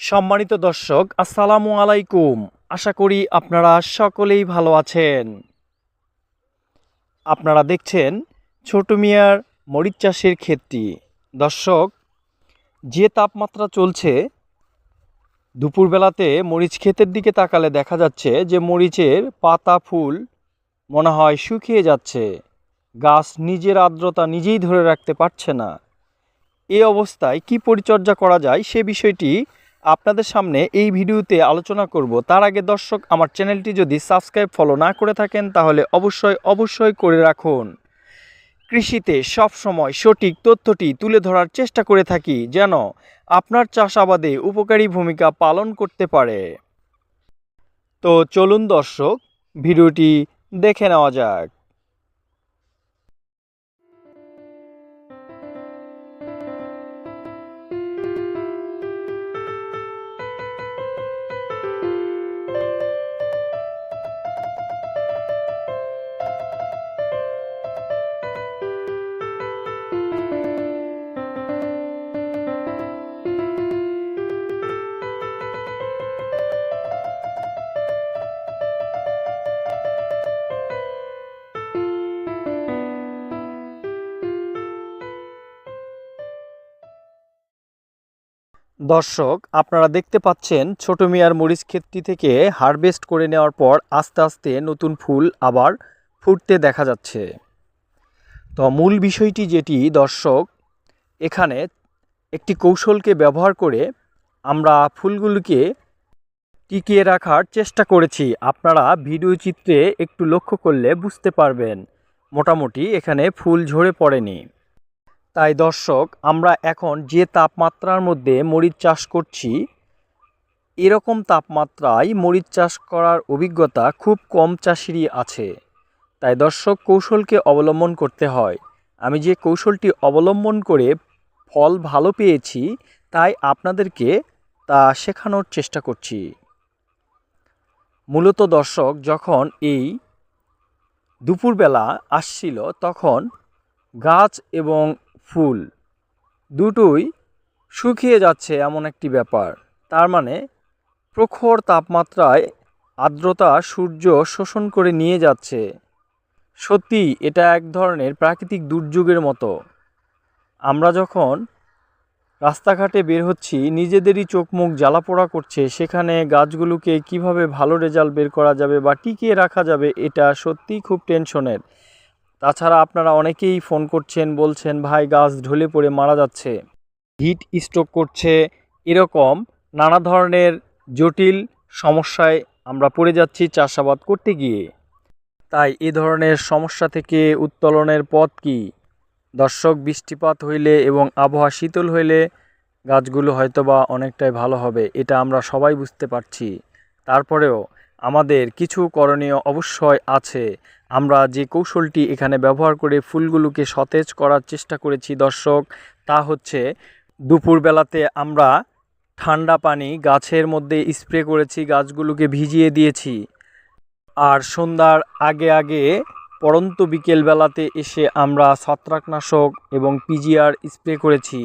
সম্মানিত দর্শক, আসসালামু আলাইকুম। আশা করি আপনারা সকলেই ভালো আছেন। আপনারা দেখছেন ছোট মিয়ার মরিচ চাষের ক্ষেতটি দর্শক, যে তাপমাত্রা চলছে, দুপুরবেলাতে মরিচ ক্ষেতের দিকে তাকালে দেখা যাচ্ছে যে মরিচের পাতা, ফুল মনে হয় শুকিয়ে যাচ্ছে। গাছ নিজের আর্দ্রতা নিজেই ধরে রাখতে পারছে না। এই অবস্থায় কি পরিচর্যা করা যায় সে বিষয়টি আপনাদের সামনে এই ভিডিওতে আলোচনা করব। তার আগে দর্শক, আমার চ্যানেলটি যদি সাবস্ক্রাইব ফলো না করে থাকেন, তাহলে অবশ্যই অবশ্যই করে রাখুন। কৃষিতে সব সময় সঠিক তথ্যটি তুলে ধরার চেষ্টা করে থাকি যেন আপনার চাষাবাদে উপকারী ভূমিকা পালন করতে পারে। তো চলুন দর্শক, ভিডিওটি দেখে নেওয়া যাক। দর্শক, আপনারা দেখতে পাচ্ছেন ছোট মিয়ার মরিচ ক্ষেতটি থেকে হারভেস্ট করে নেওয়ার পর আস্তে আস্তে নতুন ফুল আবার ফুটতে দেখা যাচ্ছে। তো মূল বিষয়টি যেটি, দর্শক, এখানে একটি কৌশলকে ব্যবহার করে আমরা ফুলগুলিকে টিকিয়ে রাখার চেষ্টা করেছি। আপনারা ভিডিও চিত্রে একটু লক্ষ্য করলে বুঝতে পারবেন। মোটামুটি এখানে ফুল ঝরে পড়েনি। তাই দর্শক, আমরা এখন যে তাপমাত্রার মধ্যে মরিচ চাষ করছি, এরকম তাপমাত্রায় মরিচ চাষ করার অভিজ্ঞতা খুব কম চাষিরই আছে। তাই দর্শক, কৌশলকে অবলম্বন করতে হয়। আমি যে কৌশলটি অবলম্বন করে ফল ভালো পেয়েছি, তাই আপনাদেরকে তা শেখানোর চেষ্টা করছি। মূলত দর্শক, যখন এই দুপুরবেলা আসছিল, তখন গাছ এবং ফুল। দুটোই শুকিয়ে যাচ্ছে এমন একটি ব্যাপার। তার মানে প্রখর তাপমাত্রায় আর্দ্রতা সূর্য শোষণ করে নিয়ে যাচ্ছে। সত্যি এটা এক ধরনের প্রাকৃতিক দুর্যোগের মতো। আমরা যখন রাস্তাঘাটে বের হচ্ছি, নিজেদেরই চোখ মুখ জ্বালাপোড়া করছে, সেখানে গাছগুলোকে কীভাবে ভালো রেজাল্ট বের করা যাবে বা টিকিয়ে রাখা যাবে, এটা সত্যিই খুব টেনশনের। তাছাড়া আপনারা অনেকেই ফোন করছেন, বলছেন, ভাই, গাছ ঢলে পড়ে, মারা যাচ্ছে। হিট স্ট্রোক করছে এরকম নানা ধরনের জটিল সমস্যায় আমরা পড়ে যাচ্ছি চাষাবাদ করতে গিয়ে। তাই এ ধরনের সমস্যা থেকে উত্তোলনের পথ কি? দর্শক, বৃষ্টিপাত হইলে এবং আবহাওয়া শীতল হইলে গাছগুলো হয়তোবা অনেকটাই ভালো হবে, এটা আমরা সবাই বুঝতে পারছি। তারপরেও আমাদের কিছু করণীয় অবশ্যই আছে। আমরা যে কৌশলটি এখানে ব্যবহার করে ফুলগুলোকে সতেজ করার চেষ্টা করেছি, দর্শক, তা হচ্ছে দুপুরবেলাতে আমরা ঠান্ডা পানি গাছের মধ্যে স্প্রে করেছি, গাছগুলোকে ভিজিয়ে দিয়েছি। আর সন্ধ্যার আগে আগে পরন্ত বিকেলবেলাতে এসে আমরা ছত্রাকনাশক এবং পিজিআর স্প্রে করেছি।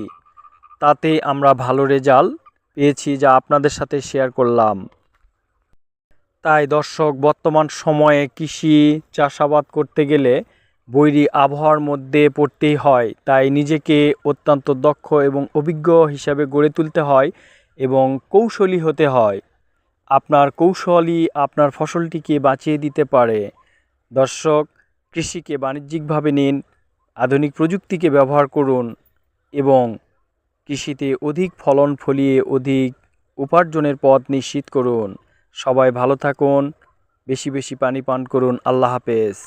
তাতে আমরা ভালো রেজাল্ট পেয়েছি, যা আপনাদের সাথে শেয়ার করলাম। তাই দর্শক, বর্তমান সময়ে কৃষি চাষাবাদ করতে গেলে বৈরী আবহাওয়ার মধ্যে পড়তেই হয়। তাই নিজেকে অত্যন্ত দক্ষ এবং অভিজ্ঞ হিসাবে গড়ে তুলতে হয় এবং কৌশলী হতে হয়। আপনার কৌশলই আপনার ফসলটিকে বাঁচিয়ে দিতে পারে। দর্শক, কৃষিকে বাণিজ্যিকভাবে নিন, আধুনিক প্রযুক্তিকে ব্যবহার করুন এবং কৃষিতে অধিক ফলন ফলিয়ে অধিক উপার্জনের পথ নিশ্চিত করুন। সবাই ভালো থাকুন বেশি বেশি পানি পান করুন আল্লাহ হাফেজ।